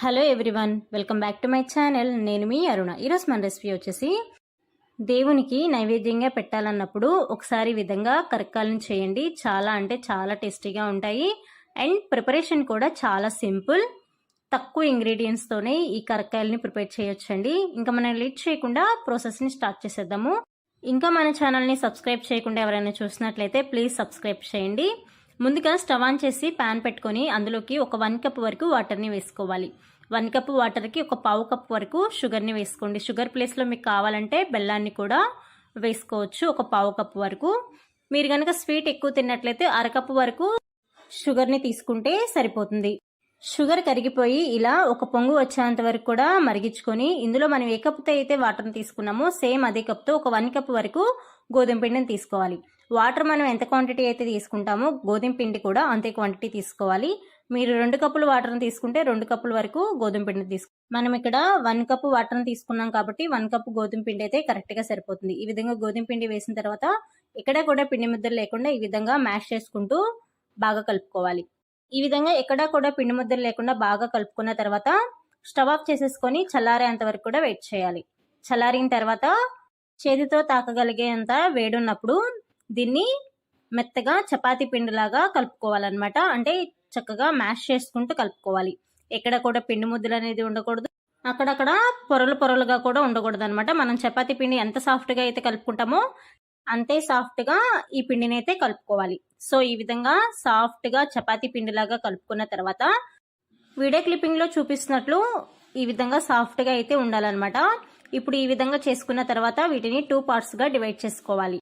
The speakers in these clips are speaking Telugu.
Hello everyone welcome back to my channel. నేను మీ అరుణ. ఈరోజు మన రెసిపీ వచ్చేసి దేవునికి నైవేద్యంగా పెట్టాలన్నప్పుడు ఒకసారి విధంగా కరక్కాలను చేయండి. చాలా అంటే చాలా టేస్టీగా ఉంటాయి. అండ్ ప్రిపరేషన్ కూడా చాలా సింపుల్. తక్కువ ఇంగ్రీడియంట్స్తోనే ఈ కరక్కాయలని ప్రిపేర్ చేయొచ్చండి. ఇంకా మనం లీడ్ చేయకుండా ప్రాసెస్ని స్టార్ట్ చేసేద్దాము. ఇంకా మన ఛానల్ని సబ్స్క్రైబ్ చేయకుండా ఎవరైనా చూసినట్లయితే ప్లీజ్ సబ్స్క్రైబ్ చేయండి. ముందుగా స్టవ్ ఆన్ చేసి ప్యాన్ పెట్టుకొని అందులోకి ఒక వన్ కప్ వరకు వాటర్ని వేసుకోవాలి. వన్ కప్ వాటర్కి ఒక పావు కప్ వరకు షుగర్ని వేసుకోండి. షుగర్ ప్లేస్లో మీకు కావాలంటే బెల్లాన్ని కూడా వేసుకోవచ్చు. ఒక పావు కప్ వరకు. మీరు కనుక స్వీట్ ఎక్కువ తిన్నట్లయితే అరకప్ వరకు షుగర్ని తీసుకుంటే సరిపోతుంది. షుగర్ కరిగిపోయి ఇలా ఒక పొంగు వచ్చేంత వరకు కూడా మరిగించుకొని ఇందులో మనం ఏ కప్తో అయితే వాటర్ని తీసుకున్నామో సేమ్ అదే కప్తో ఒక వన్ కప్ వరకు గోధుమ పిండిని తీసుకోవాలి. వాటర్ మనం ఎంత క్వాంటిటీ అయితే తీసుకుంటామో గోధుమ పిండి కూడా అంతే క్వాంటిటీ తీసుకోవాలి. మీరు రెండు కప్పులు వాటర్ని తీసుకుంటే రెండు కప్పుల వరకు గోధుమ పిండి తీసుకు మనం ఇక్కడ వన్ కప్ వాటర్ని తీసుకున్నాం కాబట్టి వన్ కప్ గోధుమ పిండి అయితే కరెక్ట్గా సరిపోతుంది. ఈ విధంగా గోధుమ పిండి వేసిన తర్వాత ఇక్కడ కూడా పిండి ముద్దలు లేకుండా ఈ విధంగా మ్యాష్ చేసుకుంటూ బాగా కలుపుకోవాలి. ఈ విధంగా ఎక్కడా కూడా పిండి ముద్దలు లేకుండా బాగా కలుపుకున్న తర్వాత స్టవ్ ఆఫ్ చేసేసుకొని చల్లారేంత వరకు కూడా వెయిట్ చేయాలి. చల్లారిన తర్వాత చేతితో తాకగలిగేంత వేడున్నప్పుడు దీన్ని మెత్తగా చపాతీ పిండిలాగా కలుపుకోవాలన్నమాట. అంటే చక్కగా మ్యాష్ చేసుకుంటూ కలుపుకోవాలి. ఎక్కడ కూడా పిండి ముద్దలు అనేది ఉండకూడదు. అక్కడక్కడ పొరలు పొరలుగా కూడా ఉండకూడదు అనమాట మనం చపాతీ పిండి ఎంత సాఫ్ట్గా అయితే కలుపుకుంటామో అంతే సాఫ్ట్గా ఈ పిండిని అయితే కలుపుకోవాలి. సో ఈ విధంగా సాఫ్ట్గా చపాతీ పిండిలాగా కలుపుకున్న తర్వాత వీడియో క్లిప్పింగ్లో చూపిస్తున్నట్లు ఈ విధంగా సాఫ్ట్గా అయితే ఉండాలన్నమాట. ఇప్పుడు ఈ విధంగా చేసుకున్న తర్వాత వీటిని టూ పార్ట్స్గా డివైడ్ చేసుకోవాలి.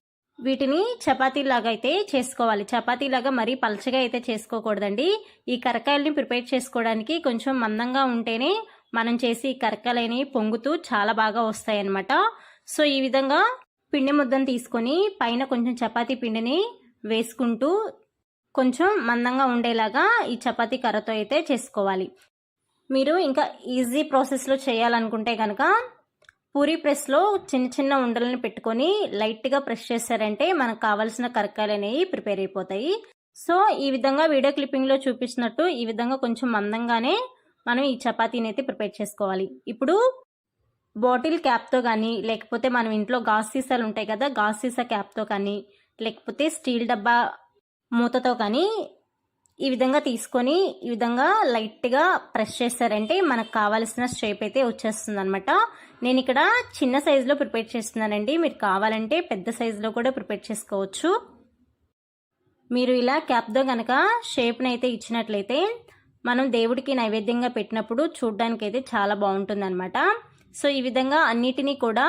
వీటిని చపాతీలాగా అయితే చేసుకోవాలి. చపాతీలాగా మరీ పలచగా అయితే చేసుకోకూడదండి. ఈ కరకాయల్ని ప్రిపేర్ చేసుకోవడానికి కొంచెం మందంగా ఉంటేనే మనం చేసి ఈ కరకాయలని పొంగుతూ చాలా బాగా వస్తాయి సో ఈ విధంగా పిండి ముద్దను తీసుకొని పైన కొంచెం చపాతీ పిండిని వేసుకుంటూ కొంచెం మందంగా ఉండేలాగా ఈ చపాతీ కర్రతో అయితే చేసుకోవాలి. మీరు ఇంకా ఈజీ ప్రాసెస్లో చేయాలనుకుంటే కనుక పూరి ప్రెస్లో చిన్న చిన్న ఉండలను పెట్టుకొని లైట్గా ప్రెస్ చేశారంటే మనకు కావాల్సిన కరకాయలు అనేవి ప్రిపేర్ అయిపోతాయి. సో ఈ విధంగా వీడియో క్లిప్పింగ్లో చూపించినట్టు ఈ విధంగా కొంచెం మందంగానే మనం ఈ చపాతీని అయితే ప్రిపేర్ చేసుకోవాలి. ఇప్పుడు బాటిల్ క్యాప్తో కానీ లేకపోతే మనం ఇంట్లో గాస్ సీసాలు ఉంటాయి కదా గాస్ సీసా క్యాప్తో కానీ లేకపోతే స్టీల్ డబ్బా మూతతో కానీ ఈ విధంగా తీసుకొని ఈ విధంగా లైట్గా ప్రెస్ చేస్తారంటే మనకు కావాల్సిన షేప్ అయితే వచ్చేస్తుంది అనమాట నేను ఇక్కడ చిన్న సైజులో ప్రిపేర్ చేస్తున్నానండి. మీరు కావాలంటే పెద్ద సైజులో కూడా ప్రిపేర్ చేసుకోవచ్చు. మీరు ఇలా క్యాప్తో కనుక షేప్ని అయితే ఇచ్చినట్లయితే మనం దేవుడికి నైవేద్యంగా పెట్టినప్పుడు చూడ్డానికి అయితే చాలా బాగుంటుంది అనమాట సో ఈ విధంగా అన్నిటినీ కూడా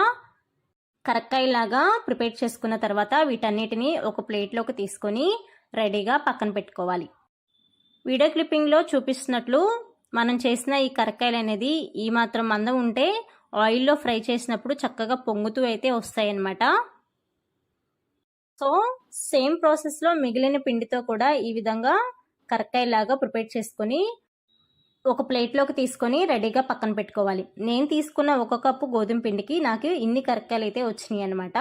కరక్కాయలాగా ప్రిపేర్ చేసుకున్న తర్వాత వీటన్నిటిని ఒక ప్లేట్లోకి తీసుకొని రెడీగా పక్కన పెట్టుకోవాలి. వీడియో క్లిప్పింగ్లో చూపిస్తున్నట్లు మనం చేసిన ఈ కరక్కాయలు అనేది ఈ మాత్రం మందం ఉంటే ఆయిల్లో ఫ్రై చేసినప్పుడు చక్కగా పొంగుతూ అయితే వస్తాయన్నమాట. సో సేమ్ ప్రాసెస్లో మిగిలిన పిండితో కూడా ఈ విధంగా కరక్కాయలాగా ప్రిపేర్ చేసుకొని ఒక ప్లేట్లోకి తీసుకొని రెడీగా పక్కన పెట్టుకోవాలి. నేను తీసుకున్న ఒక కప్పు గోధుమ పిండికి నాకు ఇన్ని కరక్కాయలు అయితే వచ్చినాయి అనమాట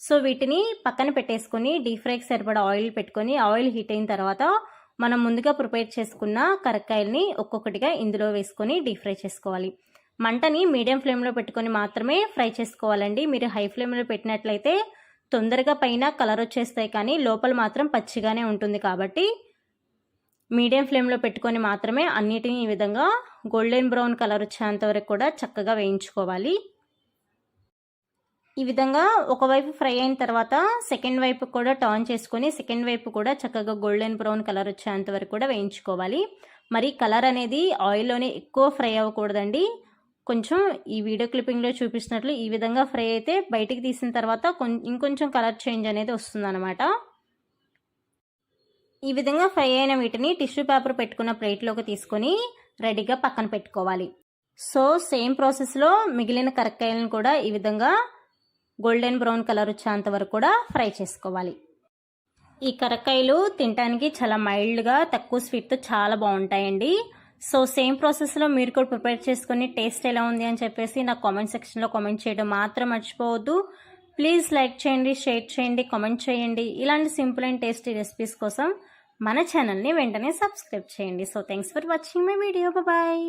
సో వీటిని పక్కన పెట్టేసుకొని డీప్ ఫ్రైకి సరిపడా ఆయిల్ పెట్టుకొని ఆయిల్ హీట్ అయిన తర్వాత మనం ముందుగా ప్రిపేర్ చేసుకున్న కరక్కాయల్ని ఒక్కొక్కటిగా ఇందులో వేసుకొని డీప్ ఫ్రై చేసుకోవాలి. మంటని మీడియం ఫ్లేమ్లో పెట్టుకొని మాత్రమే ఫ్రై చేసుకోవాలండి. మీరు హై ఫ్లేమ్లో పెట్టినట్లయితే తొందరగా పైన కలర్ వచ్చేస్తాయి కానీ లోపల మాత్రం పచ్చిగానే ఉంటుంది కాబట్టి మీడియం ఫ్లేమ్లో పెట్టుకొని మాత్రమే అన్నిటిని ఈ విధంగా గోల్డెన్ బ్రౌన్ కలర్ వచ్చేంత వరకు కూడా చక్కగా వేయించుకోవాలి. ఈ విధంగా ఒకవైపు ఫ్రై అయిన తర్వాత సెకండ్ వైపు కూడా టర్న్ చేసుకొని సెకండ్ వైపు కూడా చక్కగా గోల్డెన్ బ్రౌన్ కలర్ వచ్చేంత వరకు కూడా వేయించుకోవాలి. మరి కలర్ అనేది ఆయిల్లోనే ఎక్కువ ఫ్రై అవ్వకూడదండి. కొంచెం ఈ వీడియో క్లిప్పింగ్లో చూపిస్తున్నట్లు ఈ విధంగా ఫ్రై అయితే బయటికి తీసిన తర్వాత ఇంకొంచెం కలర్ చేంజ్ అనేది వస్తుందన్నమాట. ఈ విధంగా ఫ్రై అయిన వీటిని టిష్యూ పేపర్ పెట్టుకున్న ప్లేట్లోకి తీసుకొని రెడీగా పక్కన పెట్టుకోవాలి. సో సేమ్ ప్రాసెస్లో మిగిలిన కరక్కాయలను కూడా ఈ విధంగా గోల్డెన్ బ్రౌన్ కలర్ వచ్చేంత వరకు కూడా ఫ్రై చేసుకోవాలి. ఈ కరక్కాయలు తినడానికి చాలా మైల్డ్గా తక్కువ స్వీట్తో చాలా బాగుంటాయండి. సో సేమ్ ప్రాసెస్లో మీరు కూడా ప్రిపేర్ చేసుకుని టేస్ట్ ఎలా ఉంది అని చెప్పేసి నాకు కామెంట్ సెక్షన్లో కామెంట్ చేయడం మాత్రం మర్చిపోవద్దు. ప్లీజ్ లైక్ చేయండి షేర్ చేయండి కామెంట్ చేయండి. ఇలాంటి సింపుల్ అండ్ టేస్టీ రెసిపీస్ కోసం మన ఛానల్ని వెంటనే సబ్స్క్రైబ్ చేయండి. So thanks for watching my video. Bye.